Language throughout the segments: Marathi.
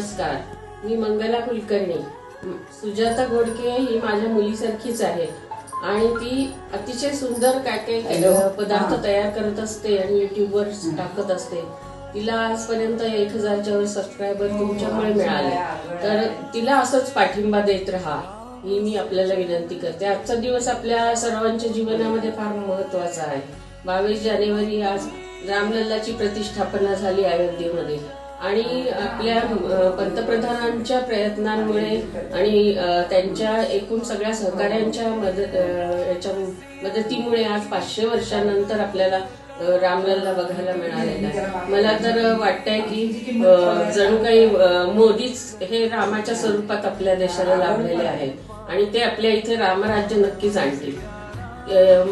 नमस्कार. मी मंगला कुलकर्णी. सुजाता गोडके ही माझ्या मुलीसारखीच आहे. आणि ती अतिशय सुंदर काय काय पदार्थ तयार करत असते आणि युट्यूबवर टाकत असते. तिला आजपर्यंत एक हजारच्या वर सबस्क्रायबर तुमच्यामुळे मिळाले. तर तिला असंच पाठिंबा देत राहा. ही मी आपल्याला विनंती करते. आजचा दिवस आपल्या सर्वांच्या जीवनामध्ये फार महत्त्वाचा आहे. बावीस जानेवारी आज रामलल्लाची प्रतिष्ठापना झाली अयोध्येमध्ये. आणि आपल्या पंतप्रधानांच्या प्रयत्नांमुळे आणि त्यांच्या एकूण सगळ्या सहकाऱ्यांच्या मदत याच्या मदतीमुळे आज पाचशे वर्षानंतर आपल्याला रामलला रामलल्ला बघायला मिळालेला आहे. मला तर वाटतंय की जणू काही मोदीच हे रामाच्या स्वरूपात आपल्या देशाला लाभलेले आहेत. आणि ते आपल्या इथे रामराज्य नक्कीच आणतील.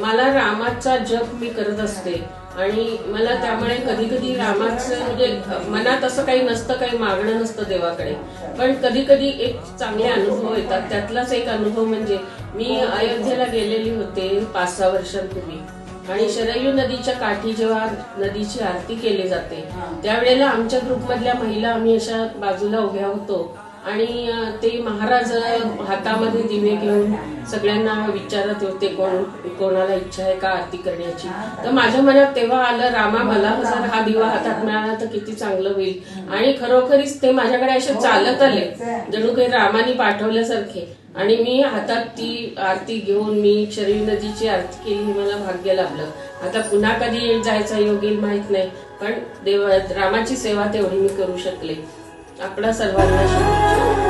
मला रामाचा जप मी करत असते. आणि मला त्यामुळे कधी कधी रामाचं म्हणजे मनात असं काही नसतं काही मागणं नसतं देवाकडे. पण कधी कधी एक चांगले अनुभव येतात. त्यातलाच एक अनुभव म्हणजे मी अयोध्येला गेलेली होते पाच सहा वर्षांपूर्वी. आणि शरयू नदीच्या काठी जेव्हा नदीची आरती केली जाते त्यावेळेला आमच्या ग्रुपमधल्या महिला आम्ही अशा बाजूला उभ्या होतो. आणि ते महाराज हातामध्ये दिवे घेऊन सगळ्यांना विचारत होते कोण कोणाला इच्छा आहे का आरती करण्याची. तर माझ्या मनात तेव्हा आलं रामा मला जर हा दिवा हातात मिळाला तर किती चांगलं होईल. आणि खरोखरीच ते माझ्याकडे असे चालत आले. जणू काही रामाने पाठवल्यासारखे. आणि मी हातात ती आरती घेऊन मी शरीर नदीची आरती केली हे मला भाग्य लाभलं. आता पुन्हा कधी जायचा योग येईल माहीत नाही. पण देव रामाची सेवा तेवढी मी करू शकले. आपला सर्वांना शुभेच्छा.